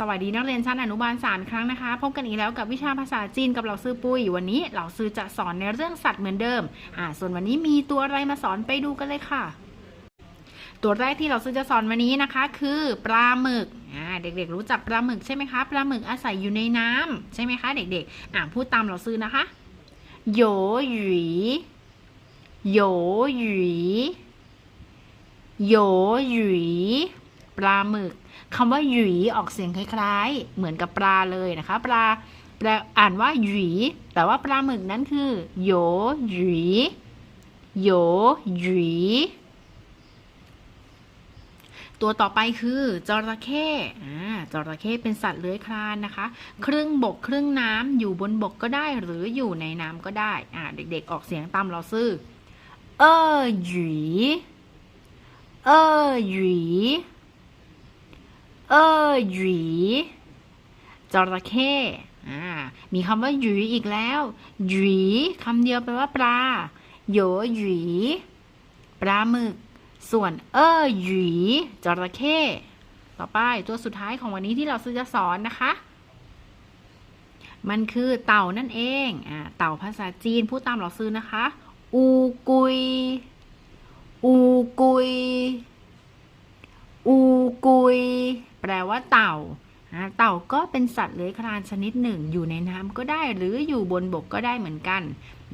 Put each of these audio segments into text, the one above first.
สวัสดีนักเรียนชั้นอนุบาลสามครั้งนะคะ พบกันอีกแล้วกับวิชาภาษาจีนกับเราซื้อปุ้ยวันนี้เราซื้อจะสอนในเรื่องสัตว์เหมือนเดิม อ่า ส่วนวันนี้มีตัวอะไรมาสอนไปดูกันเลยค่ะ ตัวแรกที่เราซื้อจะสอนวันนี้นะคะ คือปลาหมึก อ่า เด็กๆ รู้จักปลาหมึกใช่ไหมคะ ปลาหมึกอาศัยอยู่ในน้ำใช่ไหมคะ เด็กๆ อ่าพูดตามเราซื้อนะคะโหยหยีโหยหยีโหยหยี ปลาหมึกคำว่าหยีออกเสียงคล้ายๆ เหมือนกับปลาเลยนะคะ ปลาแปลอ่านว่าหยีแต่ว่าปลาหมึกนั้นคือโยหยีโยหยีตัวต่อไปคือจระเข้อ่าจระเข้เป็นสัตว์เลื้อยคลานนะคะ ครึ่งบกครึ่งน้ำอยู่บนบกก็ได้หรืออยู่ในน้ำก็ได้อ่าเด็กๆ ออกเสียงตามเราซื่อ เออหยีเออหยี เออหยีจระเข้มีคำว่าหยีอีกแล้วหยีคำเดียวแปลว่าปลาโยหยีปลาหมึก ส่วนเออหยีจระเข้ต่อไปตัวสุดท้ายของวันนี้ที่เราซื้อจะสอนนะคะ มันคือเต่านั่นเองอ่าเต่าภาษาจีนพูดตามเราซื้อนะคะ อูกุย อูกุย อูกุย แปลว่าเต่า เต่าก็เป็นสัตว์เลื้อยคลานชนิดหนึ่ง อยู่ในน้ำก็ได้ หรืออยู่บนบกก็ได้เหมือนกัน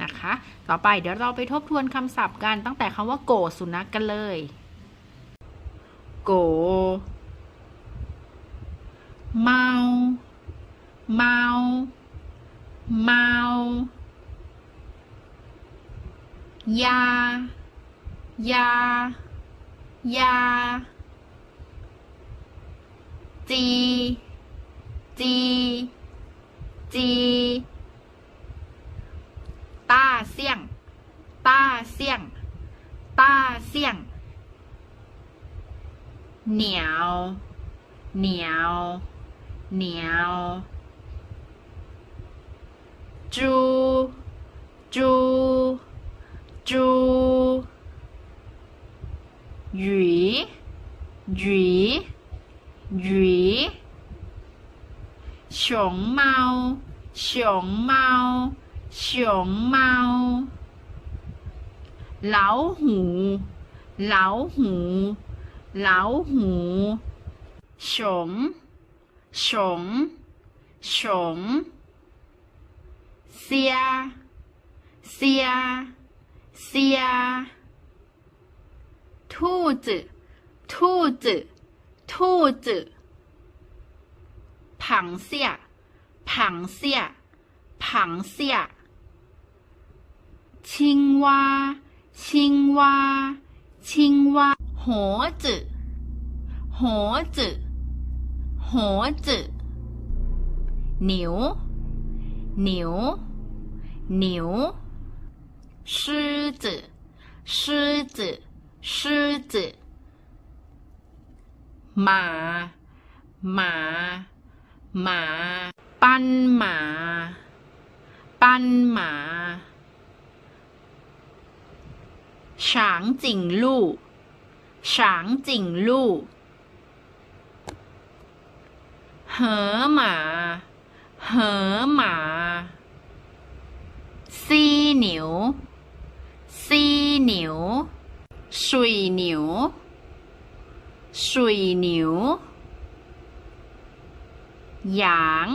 นะคะ ต่อไปเดี๋ยวเราไปทบทวนคำศัพท์กัน ตั้งแต่คำว่าโกสุนัขกกันเลย โก เมา เมา เมายายายา จี จี จีต้าเสี่ยงต้าเสี่ยงต้าเสี่ยง เหนียว เหนียว เหนียวจูจูจูหยีหยี 鱼熊猫，熊猫，熊猫，老虎，老虎，老虎，熊，熊，熊，虾，虾，虾，兔子，兔子，兔子。螃蟹，螃蟹，螃蟹，青蛙，青蛙，青蛙，猴子，猴子，猴子，牛，牛，牛，狮子，狮子，狮子，马，马。 หมา ปั้นหมา ปั้นหมาฉางจิ่งลู่ฉางจิ่งลู่เหอหมา เหอหมาซีเหนียวซีเหนียวสุยเหนียวสุยเหนียว หยาง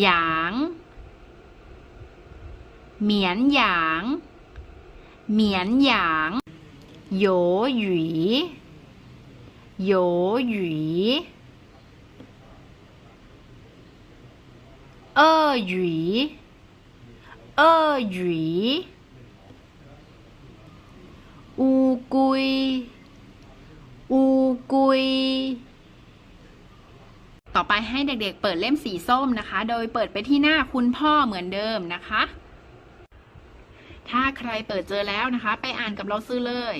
หยางเหมียนหยา ให้เด็กๆ เปิดเล่มสีส้มนะคะ โดยเปิดไปที่หน้าคุณพ่อเหมือนเดิมนะคะ ถ้าใครเปิดเจอแล้วนะคะ ไปอ่านกับเราซื้อเลย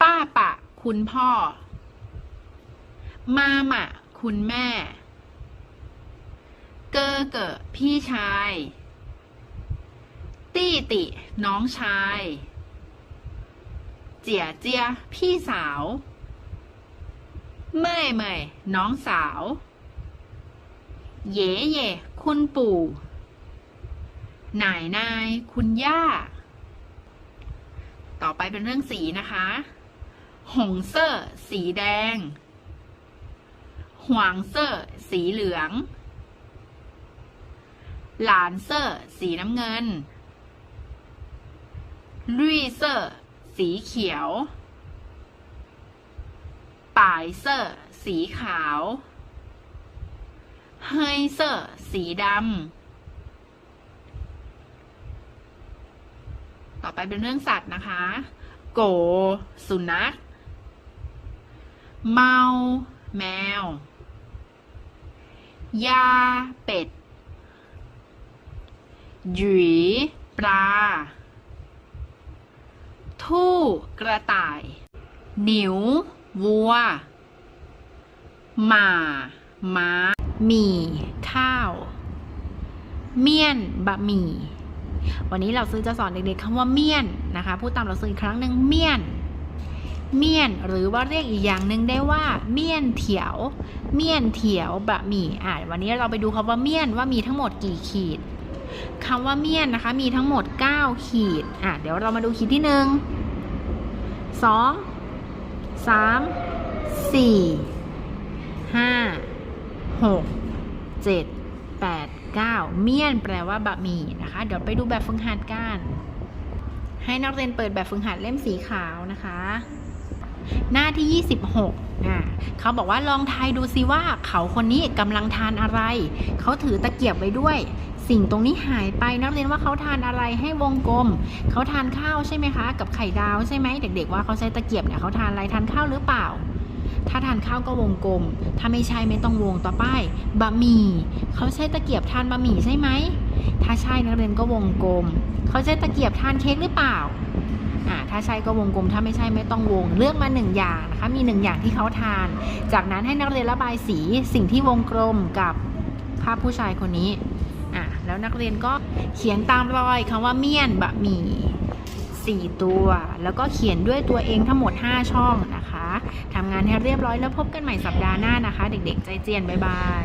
ป้าปะ คุณพ่อ มามะ คุณแม่ เกอเกอพี่ชาย ตี้ติ น้องชาย เจียเจีย พี่สาวเม่ยเม่ยน้องสาว เย่เย่คุณปู่นายนายคุณย่า ต่อไปเป็นเรื่องสีนะคะ หงเซอร์สีแดง หวางเซอร์สีเหลือง หลานเซอร์สีน้ำเงิน ลุยเซอร์สีเขียว ป่ายเซอร์สีขาว เฮยเซอร์สีดำ ต่อไปเป็นเรื่องสัตว์นะคะ โก สุนัข เมา แมว ยา เป็ดหยีปลา ทู่กระต่าย หนิว วัว หมา ม้า หมี่ ข้าว เมี่ยน บะหมี่ วันนี้เราซื้อจะสอนเด็กๆคำว่าเมี่ยนนะคะ พูดตามเราซื้ออีกครั้งหนึ่งเมี่ยน เมี่ยน หรือว่าเรียกอีกอย่างหนึ่งได้ว่า เมี่ยนเถียว เมี่ยนเถียว บะหมี่ อ่าวันนี้เราไปดูคำว่าเมี่ยนว่ามีทั้งหมดกี่ขีดคำว่าเมี่ยนนะคะ มีทั้งหมด 9 ขีด อะ เดี๋ยวเรามาดูขีดที่หนึ่งสองสามสี่ หกเจ็ดแปดเก้าเมี่ยนแปลว่าบะหมี่นะคะ เดี๋ยวไปดูแบบฝึกหัดกัน ให้นักเรียนเปิดแบบฝึกหัดเล่มสีขาวนะคะ หน้าที่ 26อ่าเขาบอกว่าลองทายดูซิว่าเขาคนนี้กำลังทานอะไร เขาถือตะเกียบไว้ด้วยสิ่งตรงนี้หายไปนักเรียนว่าเขาทานอะไรให้วงกลม เขาทานข้าวใช่ไหมคะ กับไข่ดาวใช่ไหมเด็ก ๆ ว่าเขาใช้ตะเกียบเนี่ยเขาทานอะไรทานข้าวหรือเปล่า ถ้าทานข้าวก็วงกลม ถ้าไม่ใช่ไม่ต้องวงต่อไปบะหมี่เขาใช้ตะเกียบทานบะหมี่ใช่ไหม ถ้าใช่นักเรียนก็วงกลม เขาใช้ตะเกียบทานเค้กหรือเปล่าอ่าถ้าใช่ก็วงกลม ถ้าไม่ใช่ไม่ต้องวง เลือกมาหนึ่งอย่างนะคะ มีหนึ่งอย่างที่เขาทาน จากนั้นให้นักเรียนระบายสีสิ่งที่วงกลมกับภาพผู้ชายคนนี้อะแล้วนักเรียนก็เขียนตามรอยคำว่าเมี่ยนบะหมี่ 4 ตัว แล้วก็เขียนด้วยตัวเองทั้งหมด 5 ช่องนะคะทำงานให้เรียบร้อยแล้วพบกันใหม่สัปดาห์หน้านะคะ เด็กๆ ใจเจียน บ๊ายบาย